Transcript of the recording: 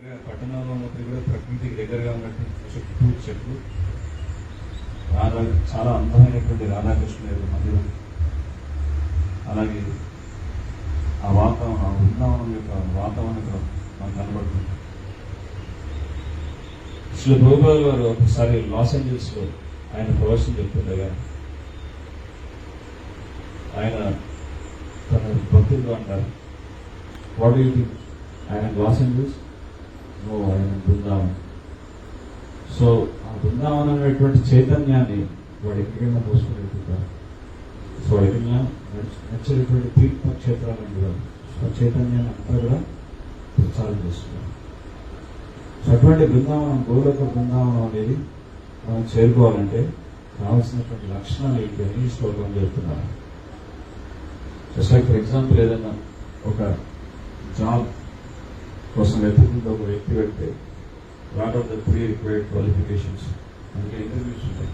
పట్టణంలో ఉన్నప్పుడు కూడా ప్రకృతికి దగ్గరగా ఉన్నటువంటి చుట్టూ చెట్లు రాధా చాలా అందమైనటువంటి రాధాకృష్ణ యొక్క మందిరం. అలాగే ఆ వాతావరణం ఆ బృందావనం యొక్క వాతావరణం ఇక్కడ మనకు కనబడుతుంది. శ్రీ భూపాల్ గారు ఒకసారి లాస్ ఏంజల్స్లో ఆయన ప్రవేశం చెప్తుండగా ఆయన తన భక్తులు అంటారు వాట్ యూ ఆయన లాస్ ఏంజల్స్? బృందావనం. సో ఆ బృందావనం అనేటువంటి చైతన్యాన్ని వాడు ఎక్కడికైనా పోసుకుని వెళ్తుంటారు సో ఎక్కడైనా నచ్చినటువంటి తీర్థ క్షేత్రాలు అంటారు సో చైతన్యాన్ని అంతా కూడా ప్రచారం చేస్తున్నారు. సో అటువంటి బృందావనం గోలోక బృందావనం అనేది మనం చేరుకోవాలంటే కావాల్సినటువంటి లక్షణాలు ఏంటి అని ఈ శ్లోకం చెప్తున్నారు. జస్ట్ లైక్ ఫర్ ఎగ్జాంపుల్ ఏదైనా ఒక జాబ్ కోసం వెతుకుంటూ ఒక వ్యక్తి వెళ్తే what of the pre required qualifications అందుకే ఇంటర్వ్యూస్ ఉంటాయి.